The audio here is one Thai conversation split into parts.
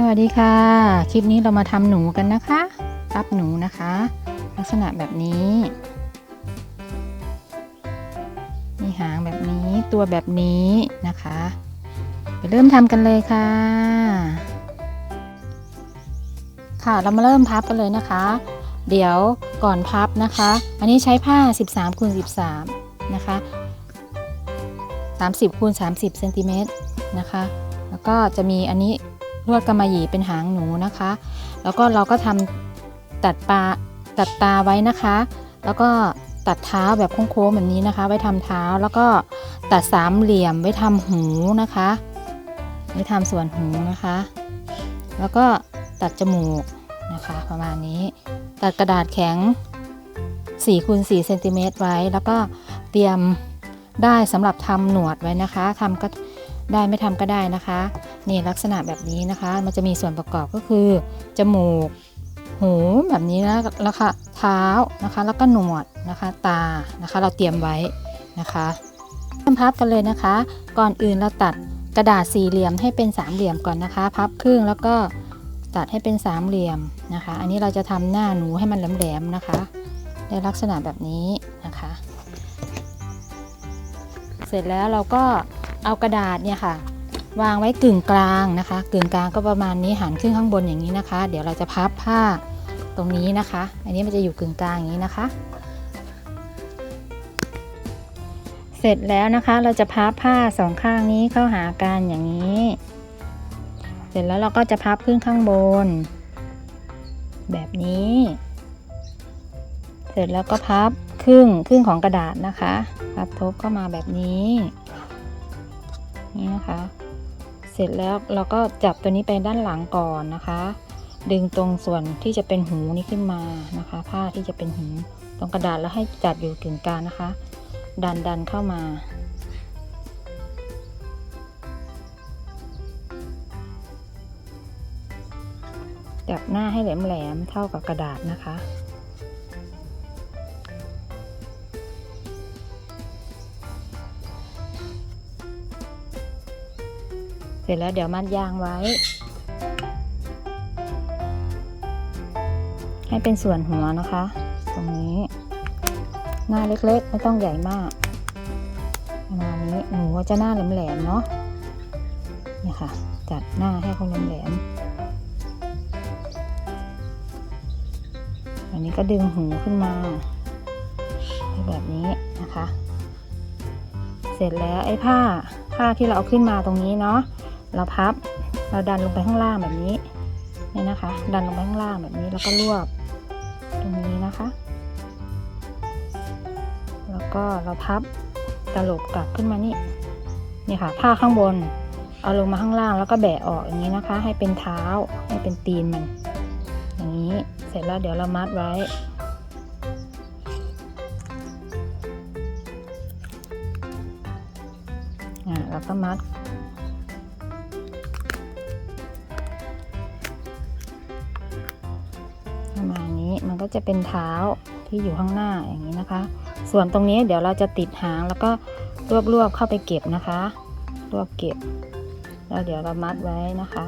สวัสดีค่ะ คลิปนี้เรามาทำหนูกันนะคะรับหนูนะคะ ลักษณะแบบนี้ มีหางแบบนี้ตัวแบบนี้นะคะ ไปเริ่มทำกันเลยค่ะ ค่ะเรามาเริ่มพับกันเลยนะคะ เดี๋ยวก่อนพับนะคะ อันนี้ใช้ผ้า 13คูณ13 นะคะ 30คูณ30เซนติเมตรนะคะ แล้วก็จะมีอันนี้ ลวดกำมะหยี่เป็นหางหนูนะคะ แล้วก็เราก็ทำตัดปลาตัดตาไว้นะคะ แล้วก็ตัดเท้าแบบโค้งๆแบบนี้นะคะ ไว้ทำเท้าแล้วก็ตัดสามเหลี่ยมไว้ทำหูนะคะไว้ทำส่วนหูนะคะ แล้วก็ตัดจมูกนะคะ ประมาณนี้ ตัดกระดาษแข็ง4คูณ4เซนติเมตรไว้ แล้วก็เตรียมได้สำหรับทำหนวดไว้นะคะทำก็ได้ไม่ทำก็ได้นะคะ นี่ลักษณะแบบนี้นะคะ มันจะมีส่วนประกอบก็คือ จมูก หูแบบนี้นะแล้วค่ะเท้านะคะ แล้วก็หนวดนะคะ ตานะคะ เราเตรียมไว้นะคะเริ่มพับกันเลยนะคะ ก่อนอื่นเราตัดกระดาษสี่เหลี่ยมให้เป็นสามเหลี่ยมก่อนนะคะ พับครึ่งแล้วก็ตัดให้เป็นสามเหลี่ยมนะคะ อันนี้เราจะทำหน้าหนูให้มันแหลมๆนะคะในลักษณะแบบนี้นะคะ เสร็จแล้วเราก็เอากระดาษเนี่ยค่ะ วางไว้กึ่งกลางนะคะ กึ่งกลางก็ประมาณนี้หันขึ้นข้างบนอย่างนี้นะคะ เดี๋ยวเราจะพับผ้าตรงนี้นะคะ อันนี้มันจะอยู่กึ่งกลางอย่างนี้นะคะ เสร็จแล้วนะคะเราจะพับผ้าสองข้างนี้เข้าหากันอย่างนี้ เสร็จแล้วเราก็จะพับขึ้นข้างบน แบบนี้ เสร็จแล้วก็พับครึ่งครึ่งของกระดาษนะคะ พับทบเข้ามาแบบนี้นี่นะคะ สร็จแล้วเราก็จับตัวนี้ไปด้านหลังก่อนนะคะ ดึงตรงส่วนที่จะเป็นหูนี้ขึ้นมานะคะ ผ้าที่จะเป็นหูตรงกระดาษแล้วให้จัดอยู่กึ่งกลางนะคะ ดันดันเข้ามาจับหน้าให้แหลมแหลมๆเท่ากับกระดาษนะคะ ร็จแล้วเดี๋ยวมัดยางไว้ ให้เป็นส่วนหัวนะคะ ตรงนี้ หน้าเล็กๆ ไม่ต้องใหญ่มากประมาณนี้หนูก็จะหน้าแหลมๆเนาะนี่ค่ะ จัดหน้าให้เขาแหลมๆอันนี้ก็ดึงหูขึ้นมาแบบนี้นะคะ เสร็จแล้วไอ้ผ้าผ้าที่เราเอาขึ้นมาตรงนี้เนาะ เราพับ เราดันลงไปข้างล่างแบบนี้เนี่ยนะคะ ดันลงไปข้างล่างแบบนี้ แล้วก็รวบตรงนี้นะคะ แล้วก็เราพับตลบกลับขึ้นมานี่นี่ค่ะ ผ้าข้างบน เอาลงมาข้างล่างแล้วก็แบะออกอย่างนี้นะคะ ให้เป็นเท้าให้เป็นตีนมัน อย่างนี้เสร็จแล้วเดี๋ยวเรามัดไว้อ่าเราก็มัด้มันก็จะเป็นเท้าที่อยู่ข้างหน้าอย่างนี้นะคะ ส่วนตรงนี้เดี๋ยวเราจะติดหางแล้วก็รวบๆเข้าไปเก็บนะคะ รวบเก็บ แล้วเดี๋ยวเรามัดไว้นะคะ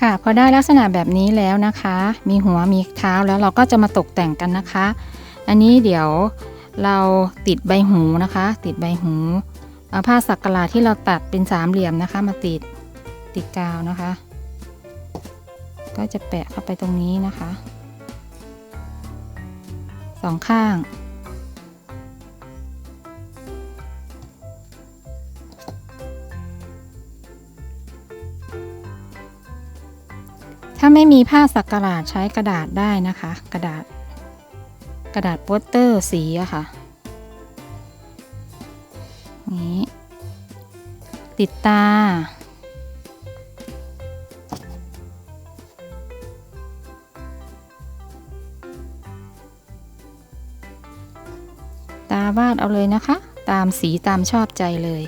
ค่ะพอได้ลักษณะแบบนี้แล้วนะคะ มีหัวมีเท้าแล้วเราก็จะมาตกแต่งกันนะคะ อันนี้เดี๋ยว เราติดใบหูนะคะ ติดใบหูเอาผ้าสักกะลาที่เราตัดเป็นสามเหลี่ยมนะคะ มาติดติดกาวนะคะ ก็จะแปะเข้าไปตรงนี้นะคะสองข้างถ้าไม่มีผ้าสักกะลาใช้กระดาษได้นะคะ กระดาษ กระดาษโปสเตอร์สีอะค่ะนี้ติดตา ตาวาดเอาเลยนะคะ ตามสีตามชอบใจเลย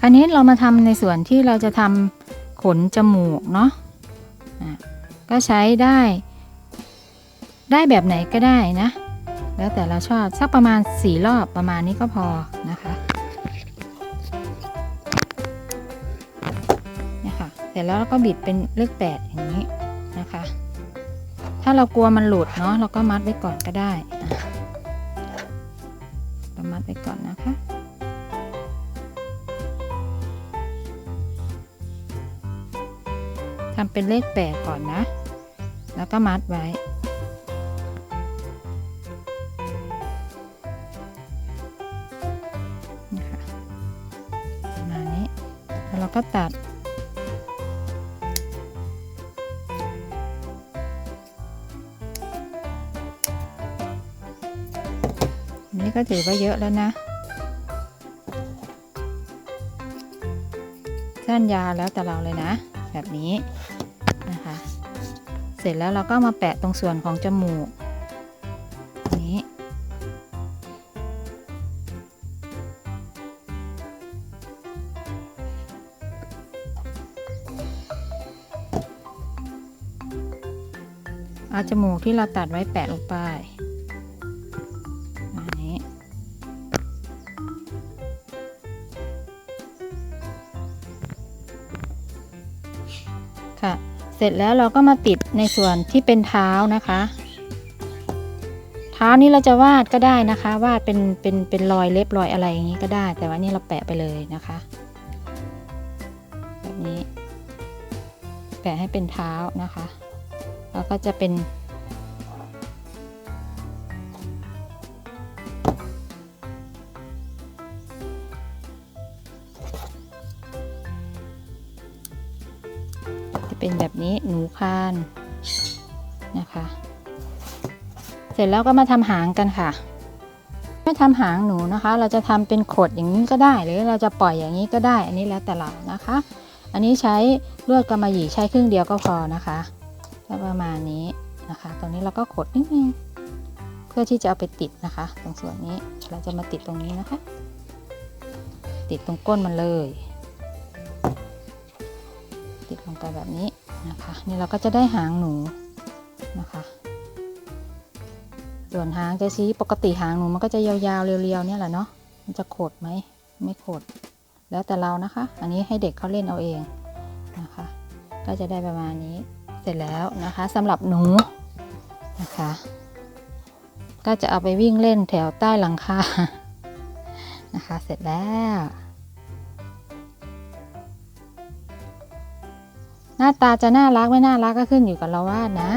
คราวนี้เรามาทำในส่วนที่เราจะทำขนจมูกเนาะ ก็ใช้ได้ ได้แบบไหนก็ได้นะ แล้วแต่เราชอบสักประมาณสี่รอบประมาณนี้ก็พอนะคะเนี่ยค่ะเสร็จแล้วเราก็บิดเป็นเลขแปดอย่างนี้นะคะ ถ้าเรากลัวมันหลุดเนาะเราก็มัดไว้ก่อนก็ได้เรามัดไว้ก่อนนะคะทำเป็นเลขแปดก่อนนะ แล้วก็มัดไว้นี่ค่ะประมาณนี้ แล้วเราก็ตัดนนี้ก็ถือว่าเยอะแล้วนะสั้นยาวแล้วแต่เราเลยนะ แบบนี้นะคะ ร็จแล้วเราก็มาแปะตรงส่วนของจมูกนี้เอาจมูกที่เราตัดไว้แปะลงไปอันค่ะ เสร็จแล้วเราก็มาติดในส่วนที่เป็นเท้านะคะ เท้านี้เราจะวาดก็ได้นะคะ วาดเป็นเป็นเป็นรอยเล็บรอยอะไรอย่างนี้ก็ได้ แต่ว่านี่เราแปะไปเลยนะคะ แบบนี้ แปะให้เป็นเท้านะคะ แล้วก็จะเป็น เป็นแบบนี้หนูคานนะคะ เสร็จแล้วก็มาทำหางกันค่ะ ไม่ทำหางหนูนะคะ เราจะทำเป็นขดอย่างนี้ก็ได้ หรือเราจะปล่อยอย่างนี้ก็ได้ อันนี้แล้วแต่เรานะคะ อันนี้ใช้ลวดกำมะหยี่ใช้ครึ่งเดียวก็พอนะคะก็ประมาณนี้นะคะ ตรงนี้เราก็ขดนิดนึงเพื่อที่จะเอาไปติดนะคะ ตรงส่วนนี้เราจะมาติดตรงนี้นะคะ ติดตรงก้นมันเลย ลงไปแบบนี้นะคะ นี่เราก็จะได้หางหนูนะคะ ส่วนหางจะชี้ปกติหางหนูมันก็จะยาวๆเรียวๆเนี่ยแหละเนาะมันจะขดไหมไม่ขดแล้วแต่เรานะคะ อันนี้ให้เด็กเขาเล่นเอาเองนะคะ ก็จะได้ประมาณนี้เสร็จแล้วนะคะสำหรับหนูนะคะ ก็จะเอาไปวิ่งเล่นแถวใต้หลังคานะคะ เสร็จแล้ว หน้าตาจะน่ารักไม่น่ารักก็ขึ้นอยู่กับเราวาดนะ